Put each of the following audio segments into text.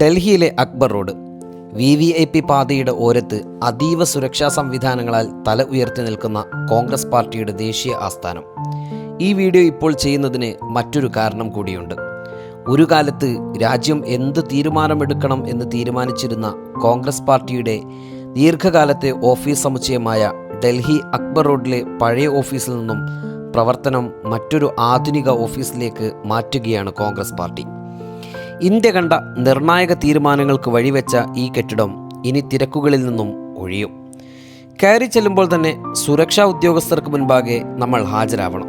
ഡൽഹിയിലെ Akbar Road. V V I P പാതയുടെ ഓരത്ത് അതീവ സുരക്ഷാ സംവിധാനങ്ങളാൽ തല ഉയർത്തി നിൽക്കുന്ന കോൺഗ്രസ് പാർട്ടിയുടെ ദേശീയ ആസ്ഥാനം. ഈ വീഡിയോ ഇപ്പോൾ ചെയ്യുന്നതിന് മറ്റൊരു കാരണം കൂടിയുണ്ട്. ഒരു കാലത്ത് രാജ്യം എന്ത് തീരുമാനമെടുക്കണം എന്ന് തീരുമാനിച്ചിരുന്ന കോൺഗ്രസ് പാർട്ടിയുടെ ദീർഘകാലത്തെ ഓഫീസ് സമുച്ചയമായ ഡൽഹി അക്ബർ റോഡിലെ പഴയ ഓഫീസിൽ നിന്നും പ്രവർത്തനം മറ്റൊരു ആധുനിക ഓഫീസിലേക്ക് മാറ്റുകയാണ് കോൺഗ്രസ് പാർട്ടി. ഇന്ത്യ കണ്ട നിർണായക തീരുമാനങ്ങൾക്ക് വഴിവെച്ച ഈ കെട്ടിടം ഇനി തിരക്കുകളിൽ നിന്നും ഒഴിയും. കയറി ചെല്ലുമ്പോൾ തന്നെ സുരക്ഷാ ഉദ്യോഗസ്ഥർക്ക് മുൻപാകെ നമ്മൾ ഹാജരാവണം.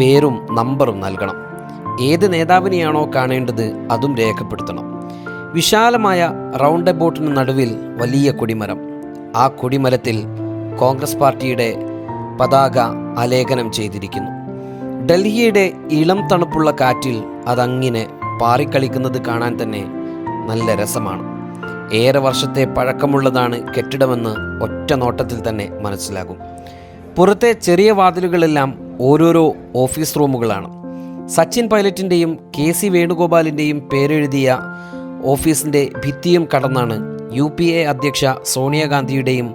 പേരും നമ്പറും നൽകണം. ഏത് നേതാവിനെയാണോ കാണേണ്ടത് അതും രേഖപ്പെടുത്തണം. വിശാലമായ റൗണ്ട് എബോട്ടിന് നടുവിൽ വലിയ കൊടിമരം. ആ കൊടിമരത്തിൽ കോൺഗ്രസ് പാർട്ടിയുടെ പതാക ആലേഖനം ചെയ്തിരിക്കുന്നു. ഡൽഹിയുടെ ഇളം തണുപ്പുള്ള കാറ്റിൽ അതങ്ങിനെ പാറിക്കളിക്കുന്നത് കാണാൻ തന്നെ നല്ല രസമാണ്. ഏറെ വർഷത്തെ പഴക്കമുള്ളതാണ് കെട്ടിടമെന്ന് ഒറ്റ നോട്ടത്തിൽ തന്നെ മനസ്സിലാകും. പുറത്തെ ചെറിയ വാതിലുകളെല്ലാം ഓരോരോ ഓഫീസ് റൂമുകളാണ്. സച്ചിൻ പൈലറ്റിന്റെയും കെ സി വേണുഗോപാലിന്റെയും പേരെഴുതിയ ഓഫീസിന്റെ ഭിത്തിയും കടന്നാണ് യു പി എ അധ്യക്ഷ സോണിയാഗാന്ധിയുടെയും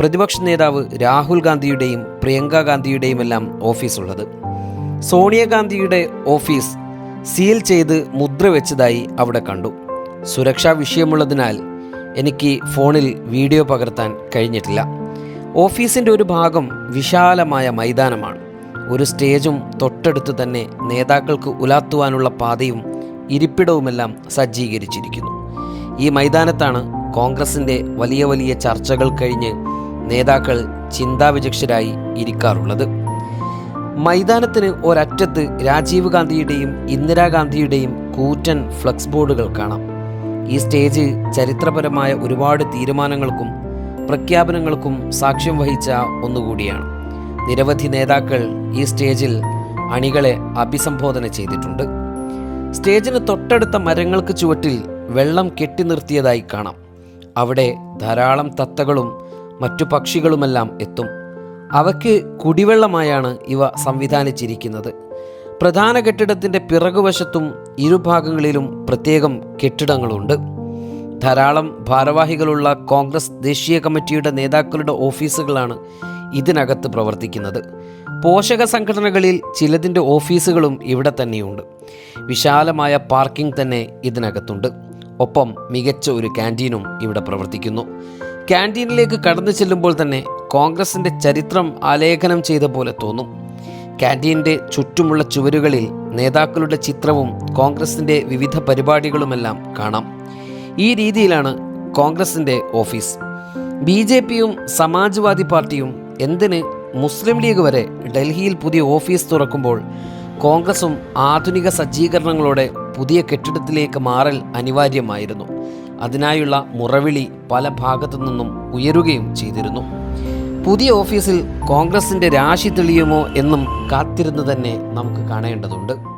പ്രതിപക്ഷ നേതാവ് രാഹുൽ ഗാന്ധിയുടെയും പ്രിയങ്ക ഗാന്ധിയുടെയും എല്ലാം ഓഫീസുള്ളത്. സോണിയാഗാന്ധിയുടെ ഓഫീസ് സീൽ ചെയ്ത് മുദ്ര വെച്ചതായി അവിടെ കണ്ടു. സുരക്ഷാ വിഷയമുള്ളതിനാൽ എനിക്ക് ഫോണിൽ വീഡിയോ പകർത്താൻ കഴിഞ്ഞിട്ടില്ല. ഓഫീസിന്റെ ഒരു ഭാഗം വിശാലമായ മൈതാനമാണ്. ഒരു സ്റ്റേജും തൊട്ടടുത്ത് തന്നെ നേതാക്കൾക്ക് ഉലാത്തുവാനുള്ള പാതയും ഇരിപ്പിടവുമെല്ലാം സജ്ജീകരിച്ചിരിക്കുന്നു. ഈ മൈതാനത്താണ് കോൺഗ്രസിന്റെ വലിയ വലിയ ചർച്ചകൾ കഴിഞ്ഞ് നേതാക്കൾ ചിന്താവിചക്ഷരായി ഇരിക്കാറുള്ളത്. മൈതാനത്തിന് ഒരറ്റത്ത് രാജീവ് ഗാന്ധിയുടെയും ഇന്ദിരാഗാന്ധിയുടെയും കൂറ്റൻ ഫ്ലക്സ് ബോർഡുകൾ കാണാം. ഈ സ്റ്റേജ് ചരിത്രപരമായ ഒരുപാട് തീരുമാനങ്ങൾക്കും പ്രഖ്യാപനങ്ങൾക്കും സാക്ഷ്യം വഹിച്ച ഒന്നുകൂടിയാണ്. നിരവധി നേതാക്കൾ ഈ സ്റ്റേജിൽ അണികളെ അഭിസംബോധന ചെയ്തിട്ടുണ്ട്. സ്റ്റേജിന് തൊട്ടടുത്ത മരങ്ങൾക്ക് ചുവട്ടിൽ വെള്ളം കെട്ടി നിർത്തിയതായി കാണാം. അവിടെ ധാരാളം തത്തകളും മറ്റു പക്ഷികളുമെല്ലാം എത്തും. അവയ്ക്ക് കുടിവെള്ളമായാണ് ഇവ സംവിധാനിച്ചിരിക്കുന്നത്. പ്രധാന കെട്ടിടത്തിന്റെ പിറകുവശത്തും ഇരുഭാഗങ്ങളിലും പ്രത്യേകം കെട്ടിടങ്ങളുണ്ട്. ധാരാളം ഭാരവാഹികളുള്ള കോൺഗ്രസ് ദേശീയ കമ്മിറ്റിയുടെ നേതാക്കളുടെ ഓഫീസുകളാണ് ഇതിനകത്ത് പ്രവർത്തിക്കുന്നത്. പോഷക സംഘടനകളിൽ ചിലതിന്റെ ഓഫീസുകളും ഇവിടെ തന്നെയുണ്ട്. വിശാലമായ പാർക്കിംഗ് തന്നെ ഇതിനകത്തുണ്ട്. ഒപ്പം മികച്ച ഒരു ക്യാന്റീനും ഇവിടെ പ്രവർത്തിക്കുന്നു. ക്യാന്റീനിലേക്ക് കടന്നു ചെല്ലുമ്പോൾ തന്നെ കോൺഗ്രസിന്റെ ചരിത്രം ആലേഖനം ചെയ്ത പോലെ തോന്നും. ക്യാന്റീന്റെ ചുറ്റുമുള്ള ചുവരുകളിൽ നേതാക്കളുടെ ചിത്രവും കോൺഗ്രസിന്റെ വിവിധ പരിപാടികളുമെല്ലാം കാണാം. ഈ രീതിയിലാണ് കോൺഗ്രസിന്റെ ഓഫീസ്. ബി ജെ പിയും സമാജ്വാദി പാർട്ടിയും എന്തിന് മുസ്ലിം ലീഗ് വരെ ഡൽഹിയിൽ പുതിയ ഓഫീസ് തുറക്കുമ്പോൾ കോൺഗ്രസും ആധുനിക സജ്ജീകരണങ്ങളോടെ പുതിയ കെട്ടിടത്തിലേക്ക് മാറൽ അനിവാര്യമായിരുന്നു. അതിനായുള്ള മുറവിളി പല ഭാഗത്തു നിന്നും ഉയരുകയും ചെയ്തിരുന്നു. പുതിയ ഓഫീസിൽ കോൺഗ്രസിന്റെ രാശി തെളിയുമോ എന്നും കാത്തിരുന്ന് തന്നെ നമുക്ക് കാണേണ്ടതുണ്ട്.